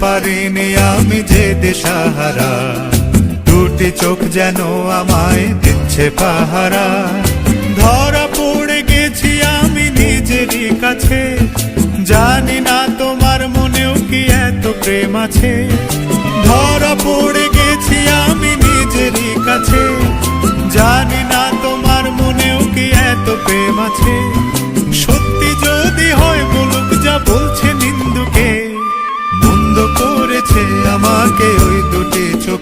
পারিনি আমি যে দিশাহারা। দুটি চোখ যেন আমায় দিচ্ছে পাহারা। ধরা পড়ে গেছি আমি নিজেরই কাছে। জানি না তোমার মনেও কি এত প্রেম আছে। ধরা পড়ে গেছি আমি নিজেরই কাছে। জানি না তোমার মনেও কি এত প্রেম আছে। সত্যি যদি হয় বলুক যা বলছে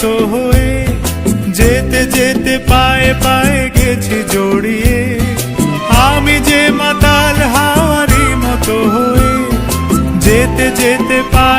হাওয়ারি হয়ে যেতে যেতে পায়ে পায়ে গেছি জড়িয়ে। আমি যে মাতাল হাওয়ারি মতো হয়ে যেতে যেতে পায়ে